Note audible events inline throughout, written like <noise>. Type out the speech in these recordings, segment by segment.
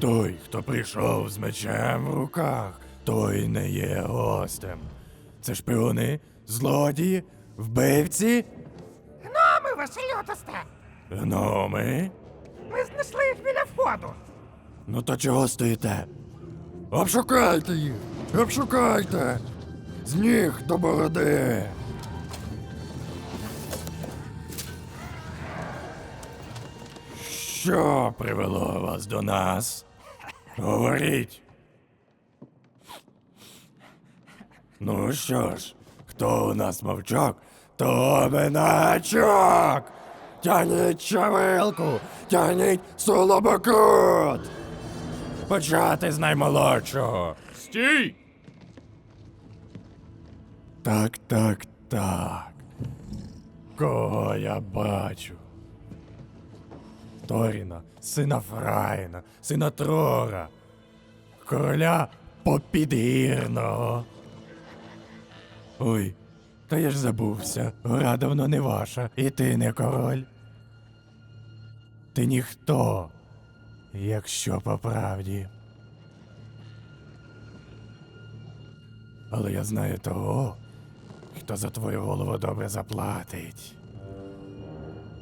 Той, хто прийшов з мечем в руках, той не є гостем. Це шпіони, злодії, вбивці, Гноми, ваше лютосте! гноми. Ми знайшли їх біля входу. Ну то чого стоїте? Обшукайте їх! Обшукайте! З ніг до бороди! Що привело вас до нас? Говоріть. Ну що ж, хто у нас мовчок, то миначок! Тяніть чавилку, тяніть сулобокут! Почати з наймолодшого. Стій! Так, так, так. Кого я бачу? Торіна, сина Фраїна, сина Трора, короля Попідгірного. Ой, та я ж забувся. Гора давно не ваша, і ти не король. Ти ніхто, якщо по правді. Але я знаю того, хто за твою голову добре заплатить.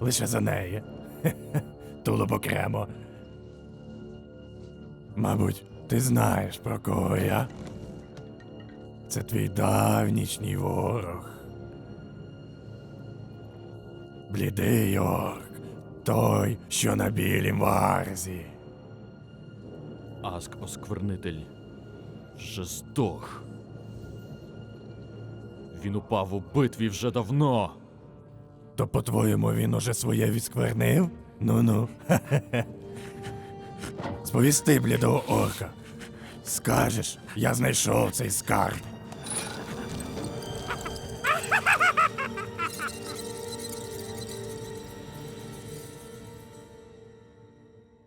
Лише за неї. <laughs> Тулуб окремо. Мабуть, ти знаєш про кого я. Це твій давнішній ворог. Блідий Йорк, той, що на білім варзі. Аск осквернитель вже здох. Він упав у битві вже давно. То по-твоєму він уже своє відсквернив? Ну-ну. Сповісти блідого орка. Скажеш, я знайшов цей скарб.